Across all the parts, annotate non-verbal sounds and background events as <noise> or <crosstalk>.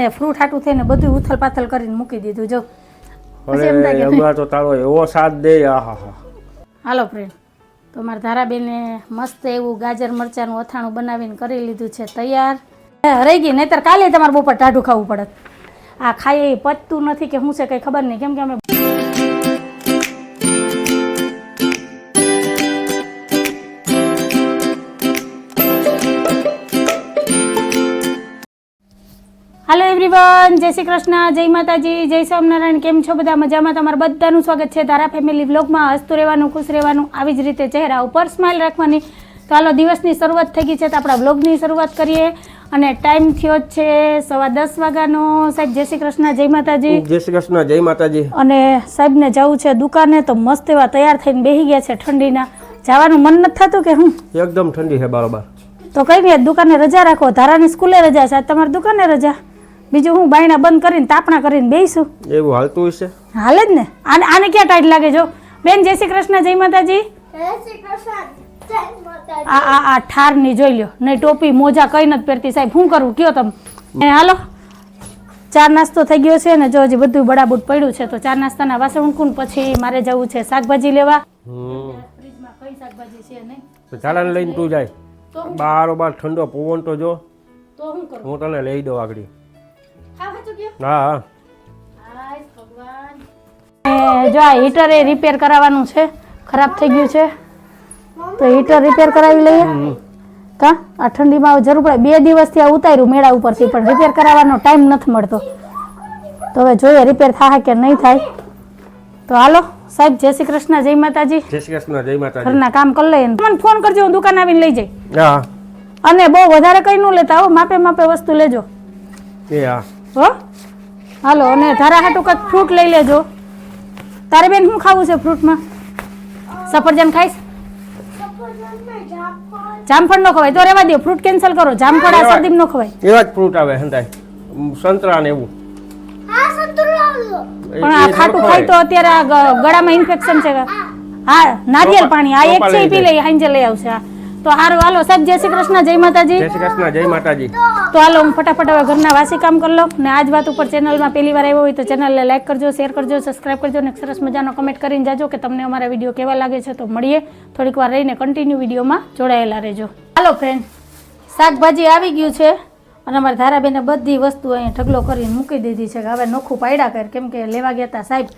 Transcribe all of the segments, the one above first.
બેનને ફ્રૂટ હાટું થઈને બધું ઉથલ પાથલ કરીને મૂકી દીધું જો. અરે કે તો તારો એવો સાથ દે આહા હાલો ફ્રેન્ડ તો મારા ધારાબેને મસ્ત એવું ગાજર મરચાનું અથાણું બનાવીને કરી લીધું છે તૈયાર. રહી ગઈ નહીતર કાલે તમારે બપોર ટાઢું ખાવું પડત આ ખાઈએ એ પચતું નથી કે શું છે કંઈ ખબર નહીં. કેમ કે અમે એવરીવન જય શ્રી કૃષ્ણ જય માતાજી જય સ્વામિનારાયણ કેમ છો બધા? મજામાં તમારા બધાનું સ્વાગત છે તારા ફેમિલી વ્લોગમાં હસતું રહેવાનું ખુશ રહેવાનું આવી જ રીતે ચહેરા ઉપર સ્માઇલ રાખવાની. તો હાલો દિવસની શરૂઆત થઈ ગઈ છે તો આપણા વ્લોગની શરૂઆત કરીએ. અને ટાઈમ થયો જ છે સવા દસ વાગ્યાનો. સાહેબ જય શ્રી કૃષ્ણ જય માતાજી. જય શ્રી કૃષ્ણ જય માતાજી. અને સાહેબને જવું છે દુકાને તો મસ્ત એવા તૈયાર થઈને બેસી ગયા છે ઠંડીના. જવાનું મન નથી થતું કે હું? એકદમ ઠંડી છે બરોબર. તો કઈ નહીં દુકાને રજા રાખો. ધારાની સ્કૂલે રજા છે. તમારી દુકાને રજા? બીજું હું બાયણા બંધ કરીને તાપણા કરીને બેસું એવું હાલતું હશે? હાલે જ ને. આને આને ક્યાં ટાઈટ લાગે જો? બેન જય શ્રી કૃષ્ણ જય માતાજી. જય શ્રી કૃષ્ણ જય માતાજી. આ આ આ ઠારની જોઈ લ્યો. નહીં ટોપી મોજા કઈ નથી પહેરતી. સાહેબ શું કરું? કયો તમે? એ હાલો. ચાર નાસ્તો થઈ ગયો છે ને જો હજી બધું બડાબૂટ પડ્યું છે તો ચાર નાસ્તાના વાસણ ઉંકું પછી મારે જવું છે શાકભાજી લેવા. ફ્રીજમાં કઈ શાકભાજી છે નહીં? તો ચાલાને લઈને તું જાય. તો બારોબાર ઠંડો પવન તો જો. તો કરું? હું તને લઈ દઉં આગળ. હા. જો આ હીટર એ રિપેર કરાવવાનું છે. ખરાબ થઈ ગયું છે. તો હીટર રિપેર કરાવી લઈએ? કા? આ ઠંડીમાં હવે જરૂર પડે. બે દિવસથી આ ઉતાર્યું મેળા ઉપરથી પણ રિપેર કરાવવાનો ટાઈમ નથી મળતો. તો હવે જોઈએ રિપેર થાય કે નહીં થાય. તો હાલો સાહેબ જય શ્રી કૃષ્ણ જય માતાજી. જય શ્રી કૃષ્ણ જય માતાજી. ઘરના કામ કરી લઈએ મને ફોન કરજો હું દુકાન આવીને લઈ જઈ હા. અને બહુ વધારે કઈ ન લેતા હો. માપે માપે વસ્તુ લેજો. એ હા. હો? હાલો અને તારા હાટું કંઈક ફ્રૂટ લઈ લેજો. તારે બેન શું ખાવું છે ફ્રૂટમાં સફરજન ખાઈશ? જામફળ નો ખવાય. તો રેવા દે ફ્રૂટ કેન્સલ કરો. જામફળ આ શરદી નો ખવાય. એવા જ ફ્રૂટ આવે હંતાય સંતરા ને એવું. હા સંતરું પણ આ ખાટું ખાય તો અત્યારે આ ગળામાં ઇન્ફેક્શન છે. હા. નારિયેલ પાણી. આ એક છે પી લઈ હાંજે લઈ આવશે આ તો હારું હાલો સાહેબ જય શ્રી કૃષ્ણ જય માતાજી. જય શ્રી કૃષ્ણ જય માતાજી. તો હાલો હું ફટાફટ હવે ઘરના વાસી કામ કરી લઉં ને આજ વાત ઉપર ચેનલમાં પહેલી વાર આવ્યો હોય તો ચેનલને લાઈક કરજો શેર કરજો સબસ્ક્રાઇબ કરજો અને સરસ મજાનો કમેન્ટ કરીને જાજો કે તમને અમારા વીડિયો કેવા લાગે છે તો મળીએ. થોડીક વાર રહીને કન્ટિન્યુ વિડીયોમાં જોડાયેલા રહેજો. હાલો ફ્રેન્ડ શાકભાજી આવી ગયું છે અને અમારા ધારાબેને બધી વસ્તુ અહીં ઢગલો કરીને મૂકી દીધી છે કે હવે નોખું પાડ્યા કર કેમ કે લેવા ગયા હતા સાહેબ.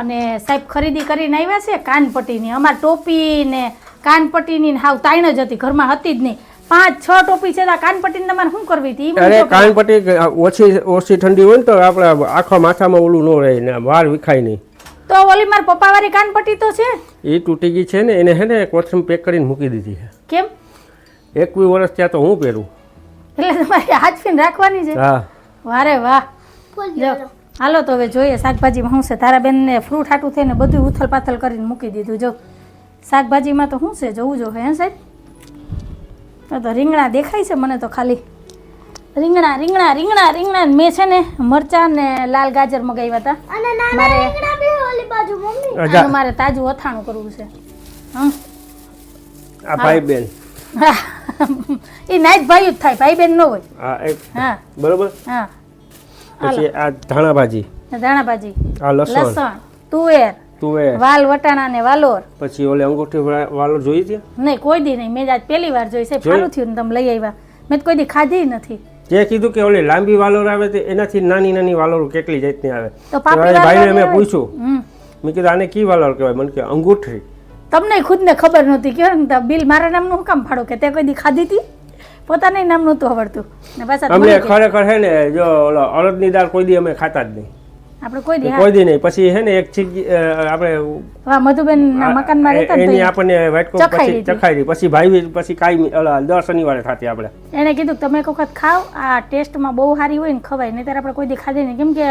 અને સાહેબ ખરીદી કરીને આવ્યા છે કાનપટ્ટીની. અમારે ટોપી ને કાનપટ્ટીની ને હાવ તાઈણ જ હતી ઘરમાં હતી જ નહીં. પાંચ છ ટોપી છે કાનપટ્ટીને તમારે શું કરવી હતી? અરે. કાનપટ્ટી ઓછી ઓછી ઠંડી હોય ને તો આપણે આખા માથામાં ઓલું ન રહે ને વાર વિખાય નહીં. તો ઓલી મારા પપ્પા વાળી કાનપટ્ટી તો છે? એ તૂટી ગઈ છે ને એને હે ને કોથમ પેક કરીને મૂકી દીધી છે. કેમ? એકવીસ વર્ષ ત્યાં તો હું પહેરું? એટલે તમારે હાથફીન રાખવાની છે? હા. વારે વાહ. હાલો તો હવે જોઈએ શાકભાજીમાં શું છે તારા બેનને ફ્રૂટ હાટું થઈને બધું ઉથલ પાથલ કરીને મૂકી દીધું જો. શાકભાજીમાં તો શું છે? જોવું જો હે સાહેબ? તો રીંગણા દેખાય છે મને તો ખાલી. રીંગણા રીંગણા રીંગણા રીંગણા મેં છે ને મરચાં ને લાલ ગાજર મગાવ્યા હતા. મારે- રીંગણા બી ઓલી બાજુ મમ્મી. અજા આનું મારે તાજું અથાણું કરવું છે. હં? આ ભાઈ બેન <laughs> એ નાઈટ ભાઈ જ થાય ભાઈ બેન નો હોય. આ હા. બરોબર? હા. પછી આ ધાણા ભાજી. ધાણા ભાજી. આ લસણ. લસણ તુવેર. તુવેર વાલ વટાણા ને વાલોર. પછી ઓલે અંગૂઠી વાલોર જોઈ છે નહીં કોઈ દી નહીં. મેં આજ પહેલી વાર જોઈ છે. સારું થયું ને તમે લઈ આવ્યા. મેં તો કોઈ દી ખાધી નથી. જે કીધું કે ઓલી લાંબી વાલોર આવે તે એનાથી નાની નાની વાલોર કેટલી જાતની આવે? તો ભાઈને મેં પૂછ્યું. મેં કીધું આને કી વાલોર કહેવાય? મને કે અંગૂઠી. તમને ખુદને ખબર નહોતી કે ને બિલ મારા નામનું હું કામ ફાડો કે તે કોઈ દી ખાધી હતી પોતાને નામ નહોતું આવડતું. ને પાછા અમને ખરેખર હે ને જો ઓલો અડદની દાળ કોઈ દી અમે ખાતા જ નહીં. આપણે કોઈ દી કોઈ દી નહીં. પછી હે ને એક છીક આપણે હા મધુબેન ના મકાનમાં રહેતા એની આપણને વાટકો પછી ચખાઈ. પછી ભાઈ પછી કાઈ દર શનિવારે થાતી આપણે. એને કીધું તમે એક વખત ખાવ આ ટેસ્ટમાં બહુ સારી હોય ને ખવાય નહીં ત્યારે આપણે કોઈ દી ખાધી નહીં. કેમ કે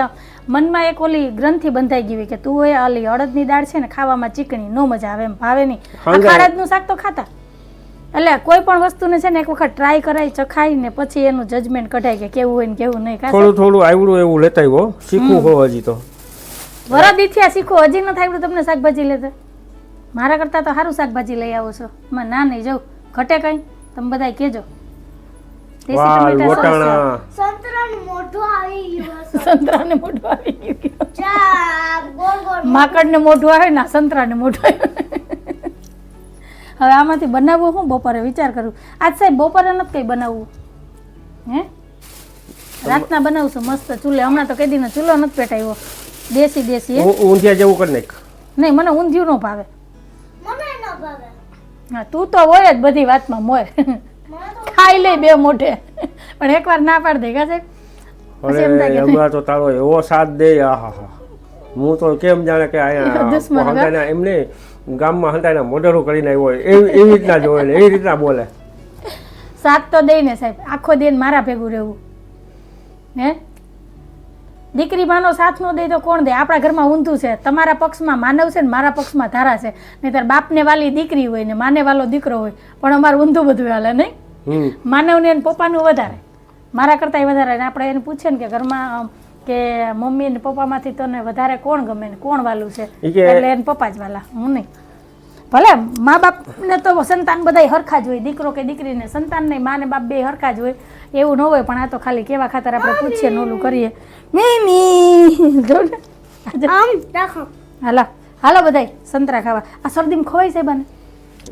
મનમાં એક ઓલી ગ્રંથિ બંધાઈ ગઈ કે તું હોય ઓલી અડદની દાળ છે ને ખાવામાં ચીકણી નો મજા આવે એમ ભાવે નહીં. અડદનું શાક તો ખાતા. એટલે કોઈ પણ વસ્તુને છે ને એક વખત ટ્રાય કરાય ચખાય ને પછી એનું જજમેન્ટ કઢાય કે કેવું હોય ને કેવું નહીં. થોડું થોડું આવડું એવું લેતા આવ્યો શીખવું હો હજી તો. વરદી થયા શીખો હજી ન થાય તમને શાકભાજી લેતા મારા કરતાં તો સારું શાકભાજી લઈ આવો છો. માં ના નહીં. જાઉં ઘટે કઈ તમે બધા કેજો માકડ સંતરાનું મોઢું આવી સંતરાને. મોઢું આવી ગયું. ચા ગોળ ગોળ. માકડને મોઢું આવે ને સંતરા સંતરાને મોઢું આવે. હવે આમાંથી બનાવવું હું બપોરે વિચાર કરું. આજ સાહેબ બપોરે નથી કંઈ બનાવવું. હે? રાતના બનાવશું મસ્ત ચૂલે. હમણાં તો કઈ દીનો ચૂલો નથી પેટાયો દેશી દેશી ઊંધિયા જેવું કરી નાખ. નહીં મને ઊંધિયું ન ભાવે. મને ન ભાવે. હા તું તો હોય જ બધી વાતમાં મોય. ખાઈ લે બે મોઢે. પણ એકવાર ના પાડ દે કા સાહેબ? પછી એમ અરે હમણાં તો તારો એવો સાથ દે આહા હું તો કેમ જાણે કે <laughs> હે? એમને ગામમાં હંતાના મોઢરું કરીને આવ્યો હોય. એવી એવી રીતના જોવે ને એવી રીતના બોલે. સાથ તો દઈ ને સાહેબ આખો દિન મારા ભેગું રહેવું. હે? દીકરી માનો સાથ નો દે તો કોણ દે? આપણા ઘરમાં ઊંધું છે. તમારા પક્ષમાં માનવ છે ને મારા પક્ષમાં ધારા છે. નહીંતર બાપને વાલી દીકરી હોય ને માને વાલો દીકરો હોય પણ અમારું ઊંધું બધું હાલે નહીં. માનવ માનવને એને પપ્પાનું વધારે. મારા કરતાં વધારે. આપણે એને પૂછે ને કે ઘરમાં કે મમ્મી ને પપ્પામાંથી તને વધારે કોણ ગમે ને કોણ વાલું છે? એટલે એને પપ્પા જ વાલા હું નહીં. ભલે મા બાપને તો સંતાન બધા હરખા જ હોય દીકરો કે દીકરીને સંતાન નહીં મા ને બાપ બે હરખા જ હોય એવું ન હોય પણ આ તો ખાલી કેવા ખાતર આપણે પૂછીએ ને ઓલું કરીએ. મીમી. <laughs> જો હાલો. હાલો બધાય સંતરા ખાવા. આ શરદીમાં ખવાય છે બને.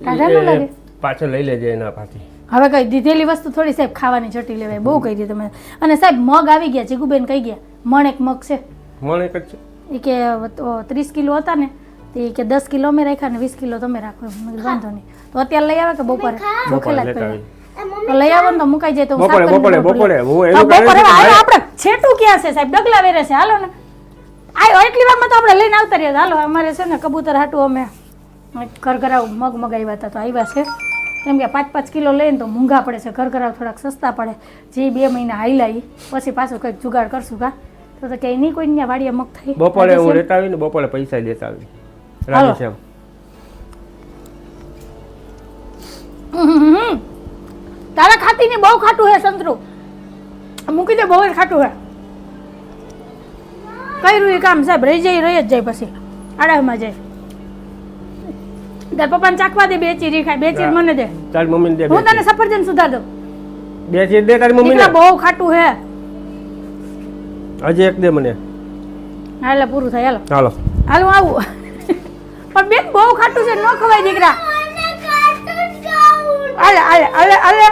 કાઢા ન લાગે. પાછળ લઈ લેજે એના પાછી હવે કઈ દીધેલી વસ્તુ થોડી સાહેબ ખાવાની ચટી લેવાય બહુ કહી દીધું તમે. અને સાહેબ મગ આવી ગયા જીગુબેન કહી ગયા? મણ એક મગ છે. મણ એક જ છે. એ કે ત્રીસ કિલો હતા ને તે કે દસ કિલો અમે રાખ્યા ને વીસ કિલો તમે રાખો. મેં વાંધો નહીં. તો અત્યારે લઈ આવે કે બપોરે? ભૂખેલા જ તો લઈ આવો ને તો મુકાઈ જાય તો બપોરે, બપોરે, બપોરે. બપોરે આપણે છેટું ક્યાં છે સાહેબ? ડગલા વેરે છે. હાલો ને. આ એટલી વારમાં તો આપણે લઈને આવતા રહ્યા હાલો અમારે છે ને કબૂતર હાટું અમે ઘર ઘર મગ મગાવ્યા હતા તો આવ્યા છે. કેમ કે પાંચ પાંચ કિલો લઈને તો મોંઘા પડે છે ઘરઘરાવ થોડાક સસ્તા પડે. જે બે મહિના હાઈલા ઈ પછી પાછું કંઈક જુગાડ કરશું કા? તો તો કે નહીં કોઈ ત્યાં વાડીએ મગ થઈ બપોરે હું લેતા આવી ને બપોરે પૈસા દેતા આવી. તારા ખાતી ને બહુ ખાટું હે સંતરું. મૂકી દે બહુ જ ખાટું હે. કર્યું એ કામ સાહેબ રહી જાય રહી જ જાય પછી. આડામાં જાય. તાર પપ્પાને ચાખવા દે બે ચીરી ખાય. બે ચીર મને દે. તારી મમ્મીને દે હું તને સફરજન સુધાર દઉં. બે ચીર દે તારી મમ્મીને? બહુ ખાટું હે. હજી એક દે મને. હા એટલે પૂરું થાય હાલો. હાલો. હાલો આવું. પણ બેન બહુ ખાટું છે ન ખવાય દીકરા. અરે આલે આલે આલે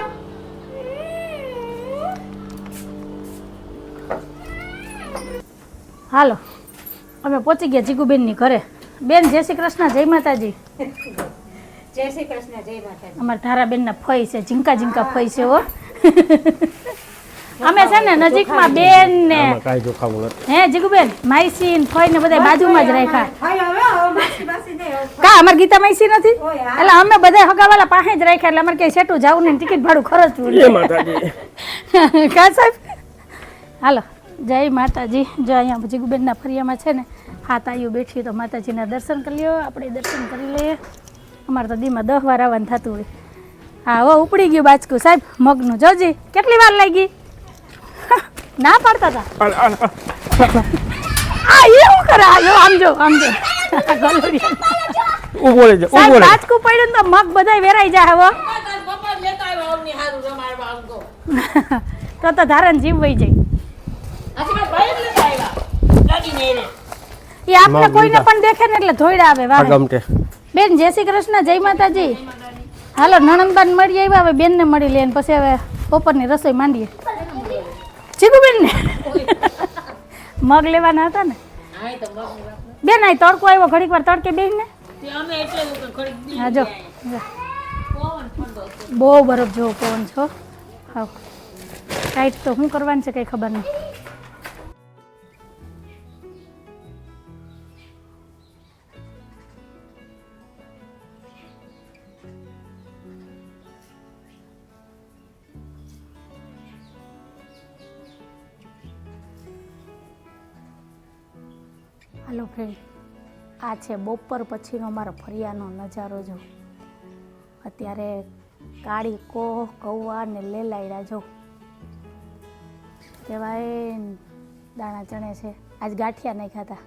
હાલો. અમે પહોંચી ગયા જીગુબેનની ઘરે. બેન જય શ્રી કૃષ્ણ જય માતાજી. જય શ્રી કૃષ્ણ જય માતાજી. અમારા ધારાબેનના ફઈ છે ઝીંકા ઝીંકા ફઈ છે હો. અમે છે ને નજીકમાં બેન ને કાંઈ જોખાવું નથી. હે જીગુબેન માઈસી ને ફઈ ને બધા બાજુમાં જ રાખ્યા. કા અમાર ગીતા માઈસી નથી? એટલે અમે બધા હગાવાલા પાસે જ રાખ્યા એટલે અમારે કઈ સેટું જવું ને ટિકિટ ભાડું ખર્ચવું. <laughs> કા સાહેબ? હાલો. જય માતાજી. જો અહીંયા જીગુબેનના ફરિયામાં છે ને હાથ આવ્યું બેઠી તો માતાજીના દર્શન કરી લ્યો. આપણે દર્શન કરી લઈએ. અમારે તો દીમાં દહ વાર આવવાનું થતું હોય. હા હો ઉપડી ગયું બાચકું સાહેબ મગનું. જોજી કેટલી વાર લાગી? ના પાડતા હતા. આ એવું કરે? આ જો આમ જો આમ જો. રહેજે સાહેબ બાચકું પડ્યું ને તો મગ બધાય વેરાઈ જાય હવે <laughs> તો તો ધારણ જીવ વહી જાય. એ આપણે કોઈને પણ દેખે ને એટલે ધોઈડા આવે વાહ. ગમતે બેન જય શ્રી કૃષ્ણ જય માતાજી. હાલો નણંદબાન મળી આવ્યા હવે બેનને મળી લે પછી હવે બપોરની રસોઈ માંડીએ. ચીકુબેન ને મગ લેવાના હતા ને? બેન આ તડકો આવ્યો ઘડીક વાર તડકે બેન ને હા જો જો. બહુ બરફ જેવો પવન છો હા. ટાઈટ તો શું કરવાનું છે કંઈ ખબર નહીં. હાલો ફ્રેન્ડ, આ છે બપોર પછીનો મારો ફરિયાનો નજારો જો. અત્યારે કાળી કોહ, કૌવા ને લેલાયડા જો. કહેવાય દાણા ચણે છે. આજ ગાંઠિયા નહીં ખાતા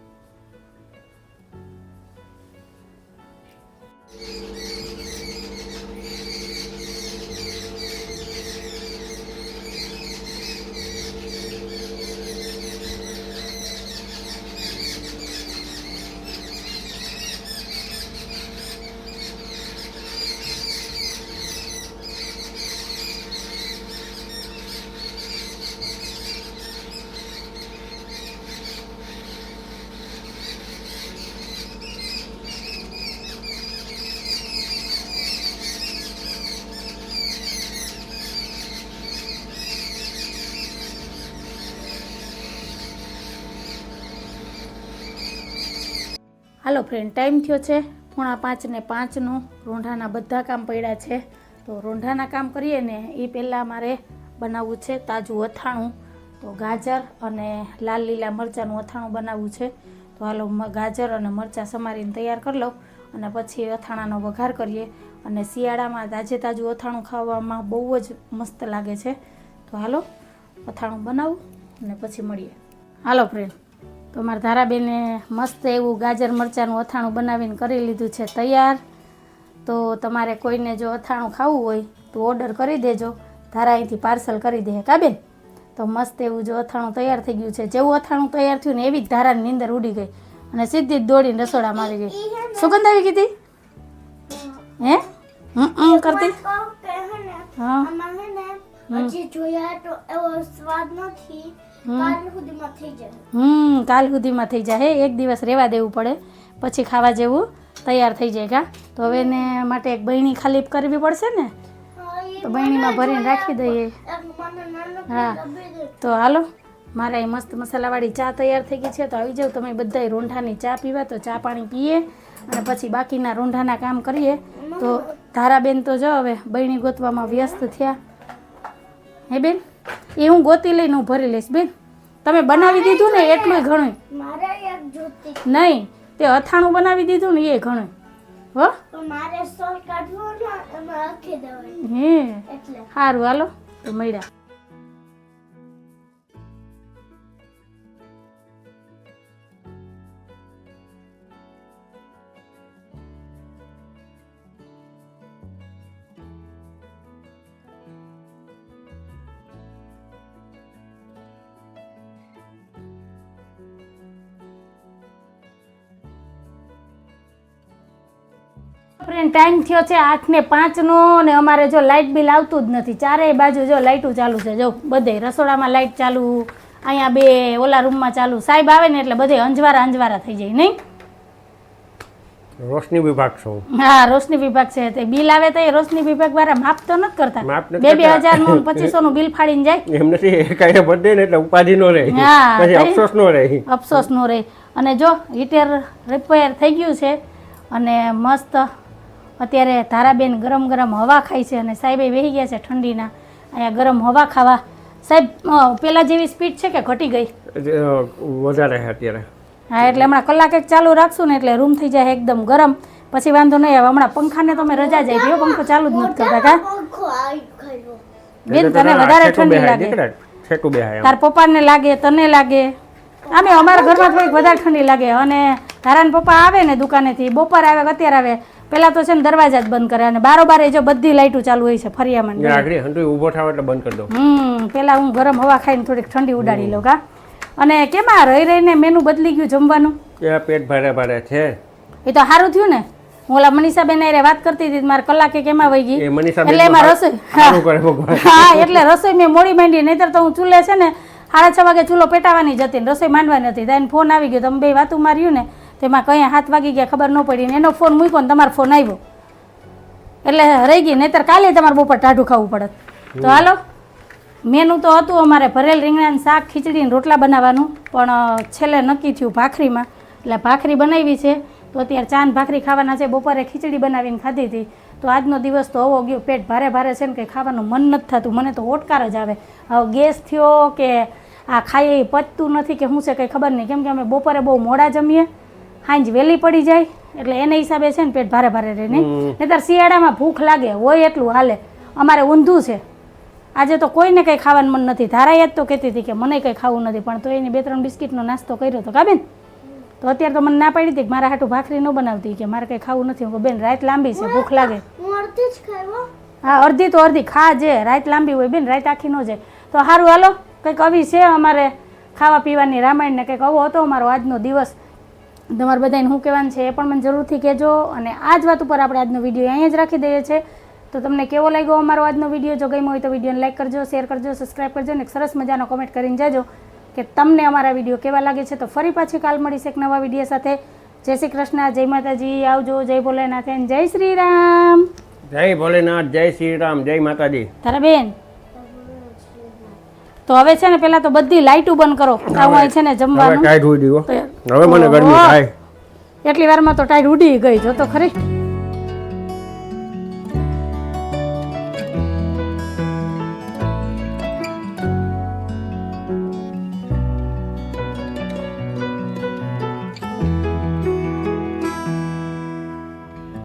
હાલો ફ્રેન્ડ ટાઈમ થયો છે પોણા પાંચ ને પાંચનું. રોંઢાના બધા કામ પડ્યા છે. તો રોંઢાના કામ કરીએ ને એ પહેલાં મારે બનાવવું છે તાજું અથાણું. તો ગાજર અને લાલ લીલા મરચાંનું અથાણું બનાવવું છે. તો હાલો ગાજર અને મરચાં સમારીને તૈયાર કરી લઉં અને પછી અથાણાનો વઘાર કરીએ. અને શિયાળામાં તાજે તાજું અથાણું ખાવામાં બહુ જ મસ્ત લાગે છે. તો હાલો, અથાણું બનાવું અને પછી મળીએ. હાલો ફ્રેન્ડ તો મારા ધારાબેને મસ્ત એવું ગાજર મરચાંનું અથાણું બનાવીને કરી લીધું છે તૈયાર. તો તમારે કોઈને જો અથાણું ખાવું હોય તો ઓર્ડર કરી દેજો. ધારા અહીંથી પાર્સલ કરી દે કા બેન? તો મસ્ત એવું જો અથાણું તૈયાર થઈ ગયું છે. જેવું અથાણું તૈયાર થયું ને એવી જ ધારાની નીંદર ઉડી ગઈ અને સીધી જ દોડીને રસોડામાં આવી ગઈ. સુગંધ આવી કીધી? હે? હમ કરતી? હે હજી જોયા તો એવો સ્વાદ નથી. કાલ સુધીમાં થઈ જાય. હમ કાલ સુધીમાં થઈ જાય. એક દિવસ રહેવા દેવું પડે. પછી ખાવા જેવું તૈયાર થઈ જાય કા. તો હવે એને માટે એક બહેણી ખાલી કરવી પડશે ને? તો બહેણીમાં ભરીને રાખી દઈએ. હા. તો હાલો મારે એ મસ્ત મસાલાવાળી ચા તૈયાર થઈ ગઈ છે. તો આવી જાવ તમે બધાય રોંઢાની ચા પીવા. તો ચા પાણી પીએ અને પછી બાકીના રોંઢાના કામ કરીએ. તો ધારાબેન તો જો હવે બહેણી ગોતવામાં વ્યસ્ત થયા. હે બેન? એ હું ગોતી લઈને હું ભરી લઈશ બેન. તમે બનાવી દીધું ને એટલું ઘણું નહીં તે અથાણું બનાવી દીધું ને એ ઘણું હો? હે સારું હાલો. તો મળ્યા. ફ્રેન્ડ ટાઈમ થયો છે આઠ ને પાંચનો ને અમારે જો લાઇટ બિલ આવતું જ નથી. ચારેય બાજુ જો લાઇટું ચાલુ છે. જો બધે રસોડામાં લાઇટ ચાલુ અહીંયા બે ઓલા રૂમમાં ચાલુ. સાહેબ આવે ને એટલે બધે અંજવારા અંજવારા થઈ જાય નહીં? રોશની વિભાગ છો. હા રોશની વિભાગ છે. તે બિલ આવે તો એ રોશની વિભાગ વાળા માફ તો નથી કરતા. બે બે હજારનું પચીસો નું બિલ ફાડીને જાય. એમ નથી કાંઈ બધે ને એટલે ઉપાધિ નો રહે. પછી અફસોસ નો રહે. અફસોસ નો રહે. અને જો હીટર રિપેર થઈ ગયું છે અને મસ્ત અત્યારે ધારાબેન ગરમ ગરમ હવા ખાય છે અને સાહેબે વહી ગયા છે ઠંડીના. અહીંયા ગરમ હવા ખાવા. સાહેબ પેલા જેવી સ્પીડ છે કે ઘટી ગઈ? વધારે છે અત્યારે. હા એટલે હમણાં કલાક એક ચાલુ રાખશું ને એટલે રૂમ થઈ જાય એકદમ ગરમ. પછી વાંધો નહીં આવે. હમણાં પંખાને તો મેં રજા જાય ગયો પંખો ચાલુ જ નથી કરતા કા? બેન તને વધારે ઠંડી લાગે. તાર પપ્પાને લાગે તને લાગે. આમે અમારા ઘરમાં થોડીક વધારે ઠંડી લાગે. અને તારા પપ્પા આવે ને દુકાનેથી બપોર આવે અત્યારે આવે. પહેલા તો છે ને દરવાજા જ બંધ કરે અને બારોબારે જો બધી લાઈટો ચાલુ હોય છે ફરિયામાં આગળ હંડુય ઊભો થાવ એટલે બંધ કરી દો. હમ પેલા હું ગરમ હવા ખાઈને થોડીક ઠંડી ઉડાડી લઉં કા અને કેમાં રહી રહીને મેનુ બદલી ગયું જમવાનું? એ પેટ ભારે ભારે છે. એ તો સારું થયું ને. હું ઓલા મનીષાબેન હારે વાત કરતી હતી મારે કલાકે કેમાં વહી ગઈ? એટલે એમાં રસોઈ હા. એટલે રસોઈ મેં મોડી માંડી નહીતર તો હું ચૂલે છે ને સાડા છ વાગે ચૂલો પેટાવાની જ હતી ને રસોઈ માંડવાની હતી. ત્યાં ફોન આવી ગયો તમે બે વાતું માર્યું ને. તેમાં કંઈ હાથ વાગી ગયા, ખબર ન પડી. ને એનો ફોન મૂક્યો ને તમારો ફોન આવ્યો. એટલે રહી ગઈ, નહીતર કાલે તમારે બપોર ટાઢું ખાવું પડત તો હાલો, મેનુ તો હતું અમારે ભરેલ રીંગણાનું શાક ખીચડીને રોટલા બનાવવાનું, પણ છેલ્લે નક્કી થયું ભાખરીમાં. એટલે ભાખરી બનાવી છે. તો અત્યારે ચાંદ ભાખરી ખાવાના છે. બપોરે ખીચડી બનાવીને ખાધી હતી. તો આજનો દિવસ તો આવો ગયો. પેટ ભારે ભારે છે ને કંઈ ખાવાનું મન નથી થતું. મને તો ઓટકાર જ આવે. હવે ગેસ થયો કે આ ખાઈએ પચતું નથી કે શું છે કંઈ ખબર નહીં. કેમ કે અમે બપોરે બહુ મોડા જમીએ. સાંજ વહેલી પડી જાય એટલે એને હિસાબે છે ને પેટ ભારે ભારે રહે નહીં. નહીતર શિયાળામાં ભૂખ લાગે હોય એટલું હાલે. અમારે ઊંધું છે. આજે તો કોઈને કંઈ ખાવાનું મન નથી. ધારાએ જ તો કહેતી હતી કે મને કંઈ ખાવું નથી પણ તો એની બે ત્રણ બિસ્કિટનો નાસ્તો કર્યો હતો કાબેન તો અત્યારે તો મને ના પાડી હતી કે મારા હાટું ભાખરી ન બનાવતી કે મારે કંઈ ખાવું નથી. હું બેન રાત લાંબી છે ભૂખ લાગે. હા અડધી તો અડધી. ખા જે રાત લાંબી હોય બેન રાત આખી ન જાય. તો સારું હાલો. કંઈક આવી છે અમારે ખાવા પીવાની રામાયણને કંઈક આવો હતો અમારો આજનો દિવસ. તમારે બધાને શું કહેવાનું છે એ પણ મને જરૂરથી કહેજો અને આ જ વાત ઉપર આપણે આજનો વીડિયો અહીંયા જ રાખી દઈએ છીએ. તો તમને કેવો લાગ્યો અમારો આજનો વીડિયો? જો ગમ્યો હોય તો વિડીયોને લાઇક કરજો શેર કરજો સબસ્ક્રાઈબ કરજો અને સરસ મજાનો કોમેન્ટ કરીને જાજો કે તમને અમારા વીડિયો કેવા લાગે છે. તો ફરી પાછી કાલ મળીશ એક નવા વીડિયો સાથે. જય શ્રી કૃષ્ણ જય માતાજી આવજો જય ભોલેનાથ જય શ્રી રામ. જય ભોલેનાથ જય શ્રી રામ જય માતાજી. તારા બેન. તો હવે છે ને પેલા તો બધી લાઈટો બંધ કરો. આવું છે ને જમવાનું. હવે મને ગરમી થાય. એટલી વારમાં તો ટાઈટ ઉડી ગઈ જો તો ખરી.